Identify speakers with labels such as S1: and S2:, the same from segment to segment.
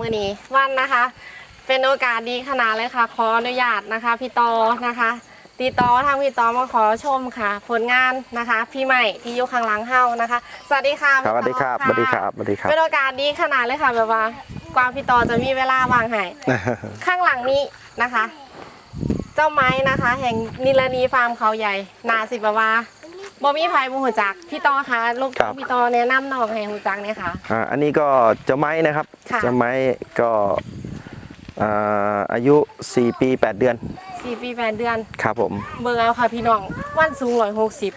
S1: มือนี้วันนะคะ เป็นโอกาสดีขนาดเลยค่ะ ขออนุญาตนะคะ พี่ตอนะคะตีตอทางพี่ตอมาขอชมค่ะ ผลงานนะคะ พี่ใหม่ที่อยู่ข้างหลังเฮานะคะ สวัสดีค่ะ
S2: ครับสวัสดีครับ
S1: พี่
S2: ส
S1: ตอ
S2: วัสดีครับสวัสดีครับ
S1: เป็นโอกาสดีขนาดเลยค่ะแบบว่ากว่าพี่ตอจะมีเวลาว่างให้ข้างหลังนี้นะคะ เจ้าไม้นะคะ แห่งนิลานีฟาร์มเขาใหญ่นาสิบวา บอมีไผ่บูหูจักพี่ตอคะลูก
S2: ครับ
S1: พี่ตอแนะนำน้องให้หูจักเนี่ยค่ะ
S2: อ่าอันนี้ก็เจ้าไม้นะครับ
S1: ค่ะ
S2: เจ้าไม้ก็อ่าอายุ 4 ปี 8 เดือน
S1: สี่ปีแปดเดือน
S2: ครับผม
S1: เบิ่งเอาค่ะพี่น้องวันสูงร้อยหกสิบ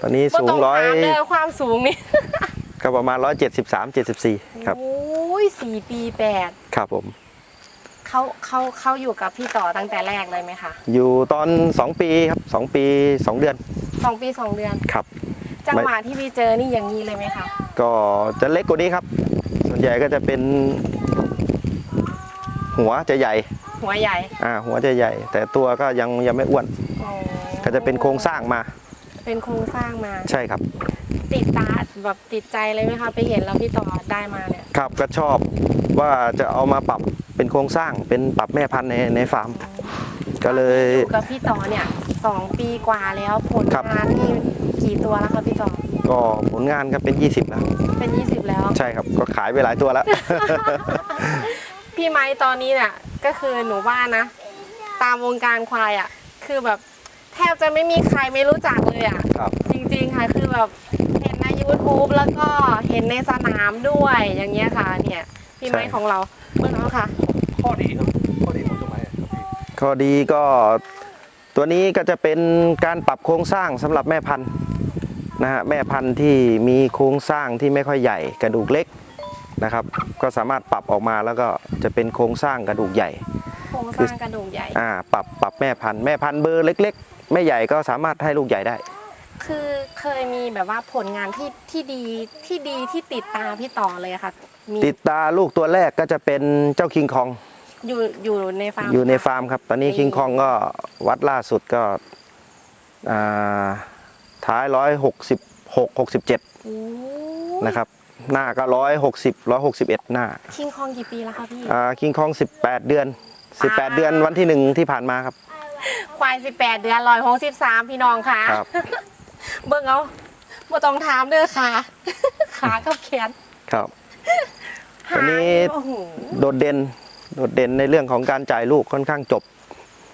S2: ตอนนี้สูงร้อย
S1: เด้อความสูงนี่
S2: ก็ประมาณ 173 74 ครับ
S1: โอ้ยสี่ปีแปด
S2: ครับผม
S1: เขาเขาเขาอยู่กับพี่ต่อตั้งแต่แรกเลยไหมคะ
S2: อยู่ตอน 2 ปีครับ2ปี 2 เดือน
S1: สองปีสองเดือน
S2: ครับ
S1: จังหวะที่พี่เจอนี่อย่างนี้เลยไหมคะ
S2: ก็จะเล็กกว่านี้ครับ ส่วนใหญ่ก็จะเป็น หัวจะใหญ่
S1: หัวใหญ่
S2: อ่าหัวจะใหญ่ แต่ตัวก็ยังยังไม่อ้วน
S1: อ๋อ
S2: ก็จะเป็นโครงสร้างมา
S1: เป็นโครงสร้างมา
S2: ใช่ครับ
S1: ติดตาแบบติดใจเลยไหมคะไปเห็นแล้วพี่ต่อได้มาเนี่ย
S2: ครับก็ชอบว่าจะเอามาปรับเป็นโครงสร้างเป็นปรับแม่พันธุ์ในในฟาร์ม ก็เลย
S1: อยู่กับพี่ต่อเนี่ยสองปีกว่าแล้วผล
S2: ครับ
S1: งานนี่กี่ตัวแล้วคะพี่ต่อ
S2: ก็ผลงานก็เป็น 20แล้ว
S1: เป็น 20 แล้ว
S2: ใช่ครับก็ขายไปหลายตัวแล้ว
S1: พี่ไม้ตอนนี้เนี่ยก็คือหนูว่านะ ตามวงการควายอะ คือแบบแทบจะไม่มีใครไม่รู้จักเลยอะ
S2: ครับ
S1: จริงๆค่ะคือแบบเห็นใน YouTube แล้วก็เห็นในสนามด้วยอย่างเงี้ยค่ะ เนี่ยพี่ไม้
S2: ใช่
S1: ของเราเมื่อแล้วค่ะ
S3: ข้อดีครับข้อดีของเจ้าไม้อะครับพี่
S2: ข้อดีก็ตัวนี้ก็จะเป็นการปรับโครงสร้างสำหรับแม่พันธุ์นะฮะแม่พันธุ์ที่มีโครงสร้างที่ไม่ค่อยใหญ่กระดูกเล็กนะครับ ก็สามารถปรับออกมาแล้วก็จะเป็นโครงสร้างกระดูกใหญ่
S1: โครงสร้างกระดูกใหญ่
S2: อ่าปรับปรับแม่พันธุ์แม่พันธุ์เบอร์เล็กๆไม่ใหญ่ก็สามารถให้ลูกใหญ่ได้
S1: คือเคยมีแบบว่าผลงานที่ที่ดีที่ดีที่ติดตาพี่ต่อเลยอะค่ะมี
S2: ติดตาลูกตัวแรกก็จะเป็นเจ้าคิงคอง
S1: อยู่อยู่ในฟาร์ม
S2: อยู่ในฟาร์มครับ ตอนนี้
S1: นี่
S2: คิงคองก็วัดล่าสุดก็อ่าท้ายร้อยหกสิบหกหกสิบเจ็ด
S1: โอ้
S2: นะครับ หน้าก็ร้อยหกสิบร้อยหกสิบเอ็ดหน้า
S1: คิงคองกี่ปีแล้วคะพี่
S2: อ่าคิงคองสิบแปดเดือนสิบแปด
S1: อ่า
S2: เดือนวันที่หนึ่งที่ผ่านมาครับ
S1: ควาย18 เดือนร้อยหกสิบสามพี่น้องค่ะ
S2: ครับ
S1: เบิ่งเอาบ่ต้องถามเด้อค่ะขากับแขน
S2: ครับตัวนี้
S1: หางโอ้โห
S2: โดดเด่นโดดเด่นในเรื่องของการจ่ายลูกค่อนข้างจบ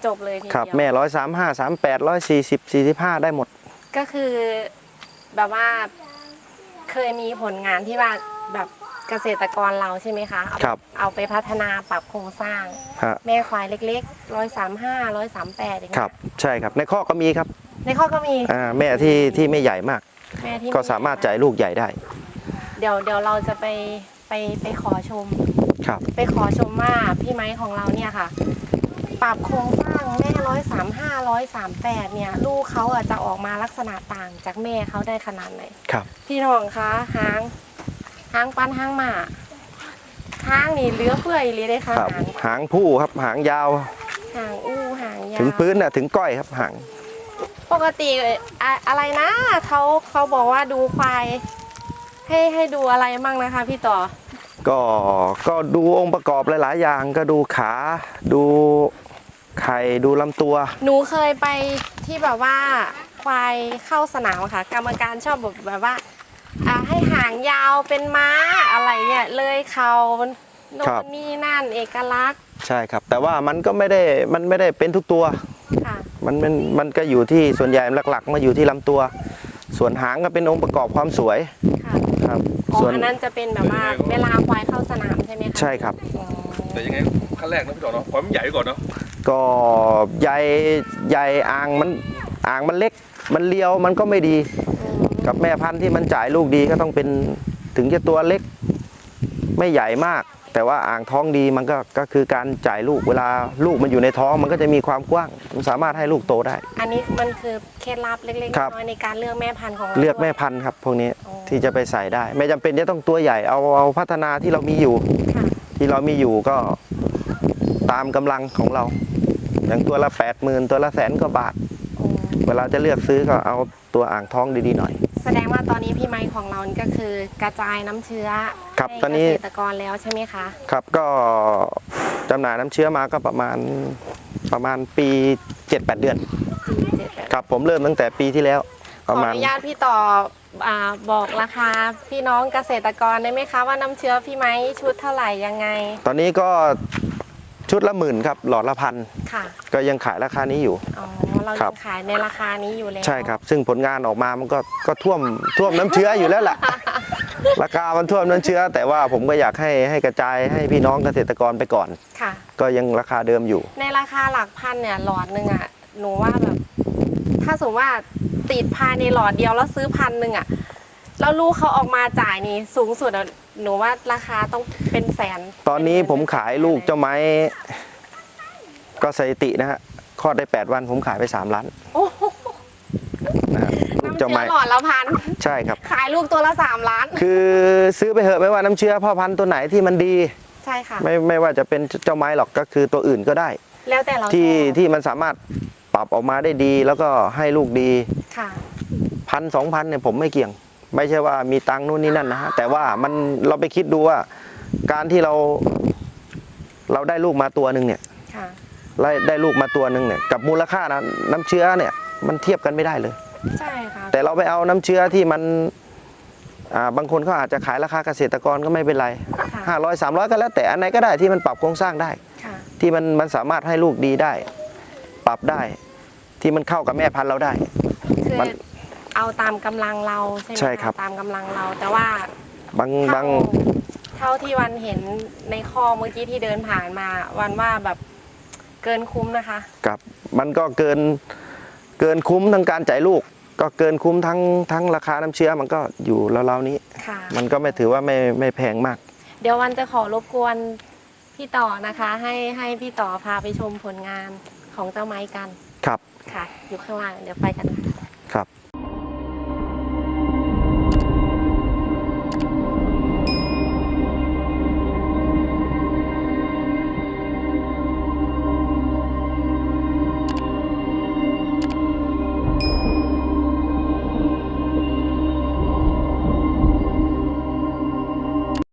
S1: จบเลยที
S2: ครับ
S1: เดียว
S2: แม่ร้อยสามห้าสามแปดร้อยสี่สิบสี่สิบห้าได้หมด
S1: ก็คือแบบว่าเคยมีผลงานที่ว่าแบบเกษตรกรเราใช่ไหมคะเอา
S2: ครับ
S1: เอาไปพัฒนาปรับโครงสร้าง
S2: ฮะ
S1: แม่ควายเล็กๆร้อยสามห้าร้อยสามแปดอย่าง
S2: ค
S1: เงี้
S2: รับ
S1: ย
S2: ใช่ครับในข้อก็มีครับ
S1: ในข้อก็มี
S2: อ่าแม่ที่ที่ไม่ใหญ่มาก
S1: แม่ที่
S2: ก็สามารถจ่ายลูกใหญ่ได้
S1: เดี๋ยวเดี๋ยวเราจะไปไปไปขอชม
S2: ครับ
S1: ไปขอชมว่าพี่ไม้ของเราเนี่ยค่ะ ปรับโครงสร้างแม่ร้อยสามห้าร้อยสามแปดเนี่ย ลูกเขาอาจจะออกมาลักษณะต่างจากแม่เขาได้ขนาดไหน
S2: ครับ
S1: พี่น้องคะหางหางปันหางหมาหางนี่เหลือเฟื่อยเลยได้ค่ะ
S2: ครับ
S1: หาง
S2: หางผู้ครับ หางยาว
S1: หางอู้หางยาว
S2: ถึงพื้นน่ะถึงก้อยครับหาง
S1: ปกติอะอะไรนะเขาเขาบอกว่าดูควาย ให้ให้ดูอะไรมั่งนะคะ พี่ต่อ
S2: ก็ก็ดูองค์ประกอบหลาย ๆ อย่างก็ดูขาดูไข่ดูลำตัว
S1: หนูเคยไปที่แบบว่าควายเข้าสนามอะค่ะ กรรมการชอบแบบแบบว่าอ่าให้หางยาวเป็นม้าอะไรเนี่ยเลยเขาโน่
S2: ครับ
S1: นนี่นั่นเอกลักษณ์
S2: ใช่ครับ แต่ว่ามันก็ไม่ได้มันไม่ได้เป็นทุกตัว
S1: ค่ะ
S2: มันมันมันก็อยู่ที่ส่วนใหญ่หลักๆ มาอยู่ที่ลำตัว ส่วนหางก็เป็นองค์ประกอบความสวย
S1: ค่ะ
S2: ครับ
S1: อ๋อ
S2: ส่วน
S1: อันนั้นจะเป็นแบบว่าเวลาควายเข้าสนามใช่ไหมคะ
S2: ใช่ครับ
S1: อ๋อ
S3: แต่ยังไงขั้นแรกนะพี่ต่อเนาะความใหญ่ก่อนเนาะ
S2: ก็ใยใยอ่างมันอ่างมันเล็ก มันเลียวมันก็ไม่ดี
S1: อืม
S2: กับแม่พันธุ์ที่มันจ่ายลูกดีก็ต้องเป็นถึงจะตัวเล็ก ไม่ใหญ่มาก แต่ว่าอ่างท้องดีมันก็ก็คือการจ่ายลูกเวลาลูกมันอยู่ในท้องมันก็จะมีความกว้างมันสามารถให้ลูกโตได้
S1: อันนี้มันคือเคล็ดลับเล็ก
S2: ครับ
S1: ๆน้อยๆในการเลือกแม่พันธุ์ของเรา
S2: เลือกแม่
S1: ด้วย
S2: พันธุ์ครับพวกนี้
S1: อ๋อ
S2: ที่จะไปใส่ได้ ไม่จำเป็นจะต้องตัวใหญ่เอาเอาพัฒนาที่เรามีอยู่
S1: ค่ะ
S2: ที่เรามีอยู่ก็ตามกำลังของเรา อย่างตัวละแปดหมื่นตัวละแสนกว่าบาท
S1: อ๋อ
S2: เวลาจะเลือกซื้อก็เอาตัวอ่างท้องดีๆหน่อย
S1: แสดงว่าตอนนี้พี่ไม้ของเรานี่ก็คือกระจายน้ำเชื้อ
S2: ครับ
S1: ให้
S2: ตอนนี้
S1: เกษตรกรแล้วใช่ไหมคะ
S2: ครับก็จำหน่ายน้ำเชื้อมาก็ประมาณประมาณปี 7-8 เดือน
S1: สี่เจ็ดแปด
S2: ครับผมเริ่มตั้งแต่ปีที่แล้ว
S1: ข
S2: ป
S1: อ
S2: ระ
S1: อ
S2: มาณ
S1: นุญาตพี่ต่ออาบอกราคาพี่น้องเกษตรกรได้ไหมคะว่าน้ำเชื้อพี่ไม้ชุดเท่าไหร่ยังไง
S2: ตอนนี้ก็ชุดละหมื่นครับหลอดละพัน
S1: ค่ะ
S2: ก็ยังขายราคานี้อยู่
S1: อ๋อ เรา
S2: ครั
S1: ยั
S2: บ
S1: งขายในราคานี้อยู่แล้ว
S2: ใช่ครับ ซึ่งผลงานออกมามันก็ก็ท่วมท่วมน้ำเชื้ออยู่แล้วล่ะราคามันท่วมน้ำเชื้อ แต่ว่าผมก็อยากให้ให้กระจายให้พี่น้องเกษตรกรไปก่อน
S1: ค่ะ
S2: ก็ยังราคาเดิมอยู่
S1: ในราคาหลักพันเนี่ยหลอดหนึ่งอะหนูว่าแบบ ถ้าสมมติว่าติดภายในหลอดเดียวแล้วซื้อพันหนึ่งอะแล้วลูกเขาออกมาจ่ายนี่สูงสุดอะหนูว่าราคาต้องเป็นแสน
S2: ตอนนี้ผมขายลูกเจ้าไม้ ก็สถิตินะฮะ คลอดได้ 8 วันผมขายไป 3 ล้าน
S1: โอ้โห
S2: นะครับลูก
S1: น้ำ
S2: เจ้า
S1: เชื้
S2: ไม้
S1: อหลอดละพัน
S2: ใช่ครับ
S1: ขายลูกตัวละสามล้าน
S2: คือซื้อไปเหอะไม่ว่าน้ำเชื้อพ่อพันธุ์ตัวไหนที่มันดี
S1: ใช่ค่ะ
S2: ไม่ไม่ว่าจะเป็นเจ้าไม้หรอกก็คือตัวอื่นก็ได้
S1: แล้วแต่เรา
S2: ที่
S1: ชอบ
S2: ที่มันสามารถปรับออกมาได้ดี แล้วก็ให้ลูกดี
S1: ค่ะ
S2: พันสองพันเนี่ยผมไม่เกี่ยง ไม่ใช่ว่ามีตังค์นู่นนี่นั่นนะฮะแต่ว่ามันเราไปคิดดูว่า การที่เราเราได้ลูกมาตัวหนึ่งเนี่ย
S1: ค่ะ
S2: ได้ได้ลูกมาตัวหนึ่งเนี่ยกับมูลค่านะน้ำเชื้อเนี่ยมันเทียบกันไม่ได้เลย
S1: ใช่ค่ะ
S2: แต่เราไปเอาน้ำเชื้อที่มันอ่าบางคนเขาอาจจะขายราคาเกษตรกรก็ไม่เป็นไร
S1: ค่ะ
S2: ห้าร้อยสามร้อยก็แล้วแต่อันไหนก็ได้ที่มันปรับโครงสร้างได้
S1: ค่ะ
S2: ที่มันมันสามารถให้ลูกดีได้ ปรับได้ ที่มันเข้ากับแม่พันธุ์เราได้
S1: คือ
S2: มัน
S1: เอาตามกำลังเราใช่ไหมะ
S2: ใช่ครับ
S1: ตามกำลังเรา แต่ว่า
S2: บางบาง
S1: เท่าเท่าที่วันเห็นในข้อเมื่อกี้ที่เดินผ่านมา วันว่าแบบ เกินคุ้มนะคะ
S2: กับมันก็เกินเกินคุ้มทั้งการจ่ายลูก ก็เกินคุ้มทั้งทั้งราคาน้ำเชื้อมันก็อยู่ราวๆนี้
S1: ค่ะ
S2: มันก็ไม่ถือว่าไม่ไม่แพงมาก
S1: เดี๋ยววันจะขอรบกวนพี่ต่อนะคะ ให้ให้พี่ต่อพาไปชมผลงานของเจ้าไม้กัน
S2: ครับ
S1: ค่ะ อยู่ข้างล่างเดี๋ยวไปกันค่ะ
S2: ครับ